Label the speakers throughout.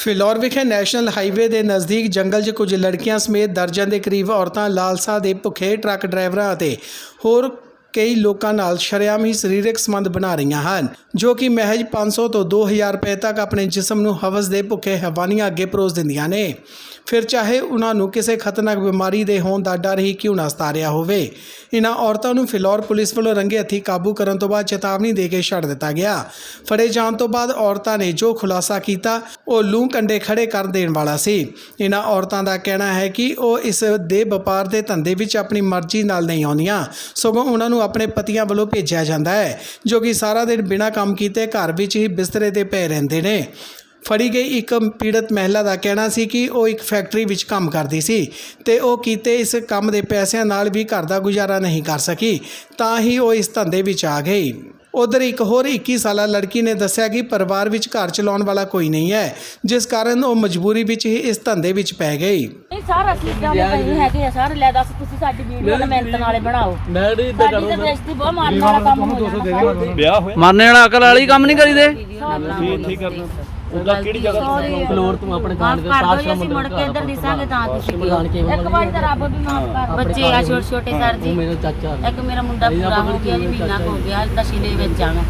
Speaker 1: ਫਿਲੌਰ ਵਿਖੇ national highway ਦੇ ਨਜ਼ਦੀਕ ਜੰਗਲ 'ਚ ਕੁਝ ਲੜਕੀਆਂ ਸਮੇਤ ਦਰਜਨ ਦੇ ਕਰੀਬ ਔਰਤਾਂ ਲਾਲਸਾ ਦੇ ਭੁੱਖੇ ਟਰੱਕ ਡਰਾਈਵਰਾਂ ਅਤੇ ਹੋਰ ਕਈ ਲੋਕਾਂ ਨਾਲ ਸ਼ਰੇਆਮ ਹੀ ਸਰੀਰਕ ਸੰਬੰਧ ਬਣਾ ਰਹੀਆਂ ਹਨ, ਜੋ ਕਿ ਮਹਿਜ 500 ਤੋਂ 2000 ਰੁਪਏ ਤੱਕ ਆਪਣੇ ਜਿਸਮ ਨੂੰ ਹਵਸ ਦੇ ਭੁੱਖੇ ਹੈਵਾਨੀਆਂ ਅੱਗੇ ਪਰੋਸ ਦਿੰਦੀਆਂ ਨੇ। ਫਿਰ ਚਾਹੇ ਉਹਨਾਂ ਨੂੰ ਕਿਸੇ ਖਤਰਨਾਕ ਬਿਮਾਰੀ ਦੇ ਹੋਣ ਦਾ ਡਰ ਹੀ ਕਿਉਂ ਨਾ ਸਤਾਰਿਆ ਹੋਵੇ ਇਹਨਾਂ ਔਰਤਾਂ ਨੂੰ ਫਿਲੌਰ ਪੁਲਿਸ ਵੱਲੋਂ ਰੰਗੇ ਹੱਥੀਂ ਕਾਬੂ ਕਰਨ ਤੋਂ ਬਾਅਦ ਚੇਤਾਵਨੀ ਦੇ ਕੇ ਛੱਡ ਦਿੱਤਾ ਗਿਆ। ਫੜੇ ਜਾਣ ਤੋਂ ਬਾਅਦ ਔਰਤਾਂ ਨੇ ਜੋ ਖੁਲਾਸਾ ਕੀਤਾ, ਉਹ ਲੂੰ ਕੰਡੇ ਖੜੇ ਕਰ ਦੇਣ ਵਾਲਾ ਸੀ। ਇਹਨਾਂ ਔਰਤਾਂ ਦਾ ਕਹਿਣਾ ਹੈ ਕਿ ਉਹ ਇਸ ਦੇ ਵਪਾਰ ਦੇ ਧੰਦੇ ਵਿੱਚ ਆਪਣੀ ਮਰਜ਼ੀ ਨਾਲ ਨਹੀਂ ਆਉਂਦੀਆਂ, ਸਗੋਂ ਉਹਨਾਂ ਨੂੰ ਆਪਣੇ ਪਤੀਆਂ ਵੱਲੋਂ ਭੇਜਿਆ ਜਾਂਦਾ ਹੈ, ਜੋ ਕਿ ਸਾਰਾ ਦਿਨ ਬਿਨਾਂ ਕੰਮ ਕੀਤੇ ਘਰ ਵਿੱਚ ਹੀ ਬਿਸਤਰੇ ਤੇ ਪਏ ਰਹਿੰਦੇ ਨੇ। ਫੜੀ ਗਈ ਇੱਕ ਪੀੜਤ ਮਹਿਲਾ ਦਾ ਕਹਿਣਾ ਸੀ ਕਿ ਉਹ ਇੱਕ ਫੈਕਟਰੀ ਵਿੱਚ ਕੰਮ ਕਰਦੀ ਸੀ ਤੇ ਉਹ ਕੀਤੇ ਇਸ ਕੰਮ ਦੇ ਪੈਸਿਆਂ ਨਾਲ ਵੀ ਘਰ ਦਾ ਗੁਜ਼ਾਰਾ ਨਹੀਂ ਕਰ ਸਕੀ, ਤਾਂ ਹੀ ਉਹ ਇਸ ਧੰਦੇ ਵਿੱਚ ਆ ਗਈ। ਉਧਰ ਇੱਕ ਹੋਰ 21 ਸਾਲਾ ਲੜਕੀ ਨੇ ਦੱਸਿਆ ਕਿ ਪਰਿਵਾਰ ਵਿੱਚ ਘਰ ਚਲਾਉਣ ਵਾਲਾ ਕੋਈ ਨਹੀਂ ਹੈ ਜਿਸ ਕਾਰਨ ਉਹ ਮਜਬੂਰੀ ਵਿੱਚ ਹੀ ਇਸ ਧੰਦੇ ਵਿੱਚ ਪੈ ਗਈ।
Speaker 2: ਇਹ ਸਾਰਾ ਸਿੱਧਾ ਪਈ ਹੈਗੇ ਆ ਸਰ ਲੈ ਦੱਸ ਤੁਸੀਂ ਸਾਡੀ ਵੀਡੀਓ ਨਾ ਮਿਹਨਤ ਨਾਲੇ ਬਣਾਓ।
Speaker 3: ਮੈਂ ਨਹੀਂ ਇਦਾਂ
Speaker 2: ਸਾਡੀ ਤਾਂ ਬੇਇੱਜ਼ਤੀ ਬਹੁਤ ਮਾਰਨ ਵਾਲਾ ਕੰਮ ਹੋ ਜਾਣਾ
Speaker 3: ਵਿਆਹ ਹੋਇਆ।
Speaker 4: ਮਰਨੇ ਵਾਲਾ ਅਕਲ ਵਾਲੀ ਕੰਮ ਨਹੀਂ ਕਰੀਦੇ?
Speaker 3: ਵੀ ਇੱਥੇ ਹੀ ਕਰਨਾ। ਉਹਦਾ ਕਿਹੜੀ ਜਗ੍ਹਾ
Speaker 4: ਫਲੋਰ ਤੂੰ ਆਪਣੇ
Speaker 2: ਕਰ ਦਿਓ ਜੇ ਅਸੀਂ ਮੁੜ ਕੇ ਇੱਧਰ ਦਿਸਾਂਗੇ ਤਾਂ ਤੁਸੀਂ ਇੱਕ ਵਾਰੀ ਤਾਂ ਰੱਬ ਵੀ ਮਾਫ ਕਰ ਬੱਚੇ ਆ ਛੋਟੇ ਛੋਟੇ ਸਰ ਜੀ।
Speaker 4: ਮੇਰਾ ਚਾਚਾ।
Speaker 2: ਇੱਕ ਮੇਰਾ ਮੁੰਡਾ ਪੂਰਾ ਹੋ ਗਿਆ ਜੀ ਮਹੀਨਾ ਕੁ ਹੋ ਗਿਆ ਨਸ਼ੇ ਦੇ ਵਿੱਚ ਜਾਣਾ।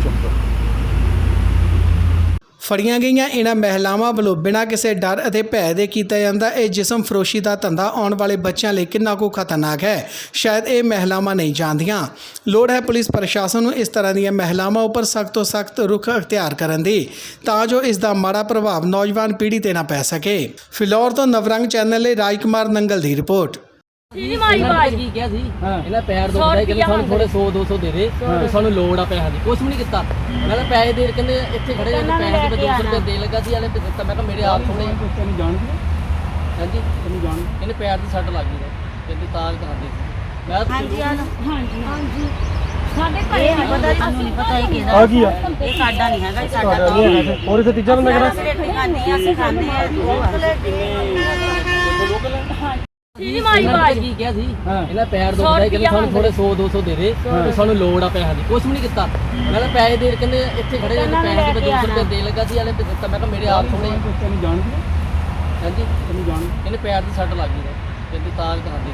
Speaker 1: ਫੜੀਆਂ ਗਈਆਂ ਇਹਨਾਂ ਮਹਿਲਾਵਾਂ ਵੱਲੋਂ ਬਿਨਾਂ ਕਿਸੇ ਡਰ ਅਤੇ ਭੈ ਦੇ ਕੀਤਾ ਜਾਂਦਾ। ਇਹ ਜਿਸਮ ਫਰੋਸ਼ੀ ਦਾ ਧੰਦਾ ਆਉਣ ਵਾਲੇ ਬੱਚਿਆਂ ਲਈ ਕਿੰਨਾ ਕੁ ਖਤਰਨਾਕ ਹੈ, ਸ਼ਾਇਦ ਇਹ ਮਹਿਲਾਵਾਂ ਨਹੀਂ ਜਾਣਦੀਆਂ। ਲੋੜ ਹੈ ਪੁਲਿਸ ਪ੍ਰਸ਼ਾਸਨ ਨੂੰ ਇਸ ਤਰ੍ਹਾਂ ਦੀਆਂ ਮਹਿਲਾਵਾਂ ਉੱਪਰ ਸਖਤ ਤੋਂ ਸਖਤ ਰੁਖ ਅਖਤਿਆਰ ਕਰਨ ਦੀ, ਤਾਂ ਜੋ ਇਸ ਦਾ ਮਾੜਾ ਪ੍ਰਭਾਵ ਨੌਜਵਾਨ ਪੀੜ੍ਹੀ ਤੇ ਨਾ ਪੈ ਸਕੇ। ਫਿਲੌਰ ਤੋਂ ਨਵਰੰਗ ਚੈਨਲ ਲਈ ਰਾਜਕੁਮਾਰ ਨੰਗਲ ਦੀ ਰਿਪੋਰਟ।
Speaker 2: ਜੀ ਮਾਈ ਬਾਈ
Speaker 4: ਕੀ ਕਿਹਾ ਸੀ? ਇਹਨਾਂ ਪੈਰ ਦੁਖਦਾ ਹੈ ਕਹਿੰਦੇ ਸਾਨੂੰ ਥੋੜੇ 100 200 ਦੇ ਦੇ ਤੇ ਸਾਨੂੰ ਲੋੜ ਆ ਪੈਸਿਆਂ ਦੀ। ਕੁਝ ਵੀ ਨਹੀਂ ਕੀਤਾ। ਮੈਂ ਕਿਹਾ ਪੈਸੇ ਦੇ ਕਹਿੰਦੇ ਇੱਥੇ ਖੜੇ ਨੇ ਪੈਸੇ ਦੇ 200 ਰੁਪਏ ਦੇ ਲੱਗਾ ਸੀ ਵਾਲੇ ਤੇ ਦਿੱਤਾ। ਮੈਂ ਕਿਹਾ ਮੇਰੇ ਆਪ ਥੋੜੇ
Speaker 3: ਤੈਨੂੰ ਜਾਣਦੀ
Speaker 4: ਹਾਂਜੀ।
Speaker 3: ਤੈਨੂੰ ਜਾਣ
Speaker 4: ਕਹਿੰਦੇ ਪੈਰ ਦੀ ਸੱਟ ਲੱਗ ਗਈ ਕਹਿੰਦੇ ਤਾਂ ਕਰਦੇ ਮੈਂ
Speaker 2: ਹਾਂਜੀ। ਹਾਂਜੀ। ਹਾਂਜੀ। ਸਾਡੇ ਘਰੇ ਨਹੀਂ ਪਤਾ ਨਹੀਂ ਪਤਾ ਇਹ ਕਿਹਦਾ
Speaker 3: ਆ ਕੀ ਆ?
Speaker 2: ਇਹ ਸਾਡਾ ਨਹੀਂ ਹੈਗਾ ਇਹ ਸਾਡਾ ਤਾਂ
Speaker 3: ਹੋਰ ਇਥੇ ਤੀਜਾ ਨੰਬਰ
Speaker 2: ਸਾਰਾ ਸਲੇਟ ਖਾਂਦੇ ਆ ਅਸੀਂ ਖਾਂਦੇ ਆ ਜੀ ਮਾਈ ਬਾਈ
Speaker 4: ਕੀ ਕਿਹਾ ਸੀ? ਇਹਨਾਂ ਪੈਰ ਦੁਖਦਾ ਹੈ ਕਹਿੰਦੇ ਸਾਨੂੰ ਥੋੜੇ 100 200 ਦੇ ਦੇ ਤੇ ਸਾਨੂੰ ਲੋੜ ਆ ਪੈਸਿਆਂ ਦੀ। ਕੁਝ ਵੀ ਨਹੀਂ ਕੀਤਾ। ਮੈਂ ਕਿਹਾ ਪੈਸੇ ਦੇ ਕਹਿੰਦੇ ਇੱਥੇ ਖੜੇ ਨੇ ਪੈਸੇ ਦੇ 200 ਰੁਪਏ ਦੇ ਲੱਗਾ ਸੀ ਵਾਲੇ ਤੇ ਦਿੱਤਾ। ਮੈਂ ਕਿਹਾ ਮੇਰੇ ਆਪ ਥੋੜੇ
Speaker 3: ਤੈਨੂੰ ਜਾਣਦੀ
Speaker 4: ਹਾਂਜੀ?
Speaker 3: ਤੈਨੂੰ ਜਾਣ
Speaker 4: ਕਹਿੰਦੇ ਪੈਰ ਦੀ ਸੱਟ ਲੱਗ ਗਈ ਕਹਿੰਦੇ ਤਾਂ ਕਰਦੇ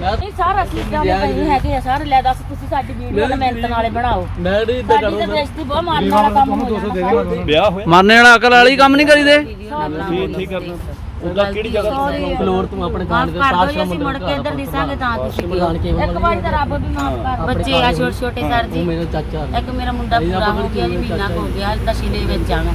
Speaker 4: ਮੈਂ
Speaker 2: ਇਹ ਸਾਰਾ ਸਿੱਧਾ ਦੇ ਪਈ ਹੈਗੇ ਆ ਸਰ ਲੈ ਦੱਸ ਤੁਸੀਂ ਸਾਡੀ ਵੀਡੀਓ ਨਾ ਮਿਹਨਤ ਨਾਲੇ ਬਣਾਓ।
Speaker 4: ਮੈਂ ਨਹੀਂ ਇਦਾਂ
Speaker 2: ਸਾਡੀ ਤਾਂ ਬੇਇੱਜ਼ਤੀ ਬਹੁਤ ਮਾਰਨ ਵਾਲਾ ਕੰਮ ਹੋ ਜਾਣਾ।
Speaker 3: ਵਿਆਹ ਹੋਇਆ।
Speaker 4: ਮਰਨੇ ਵਾਲਾ ਅਕਲ ਵਾਲੀ ਕੰਮ ਨਹੀਂ ਕਰੀਦੇ?
Speaker 3: ਇੱਥੇ ਹੀ ਕਰਨਾ ਉਹਦਾ ਕਿਹੜੀ ਜਗ੍ਹਾ
Speaker 4: ਫਲੋਰ ਤੂੰ ਆਪਣੇ
Speaker 2: ਕਰ ਦਿਓ ਜੇ ਅਸੀਂ ਮੁੜ ਕੇ ਇੱਧਰ ਦਿਸਾਂਗੇ ਤਾਂ ਤੁਸੀਂ ਇੱਕ ਵਾਰੀ ਤਾਂ ਰੱਬ ਵੀ ਮਾਫ ਕਰ। ਬੱਚੇ ਆ ਛੋਟੇ ਛੋਟੇ ਸਰ ਜੀ।
Speaker 4: ਮੇਰਾ ਚਾਚਾ।
Speaker 2: ਇੱਕ ਮੇਰਾ ਮੁੰਡਾ ਪੂਰਾ ਹੋ ਗਿਆ ਜੀ ਮਹੀਨਾ ਕੁ ਹੋ ਗਿਆ ਨਸ਼ੇ ਦੇ ਵਿੱਚ ਜਾਣਾ।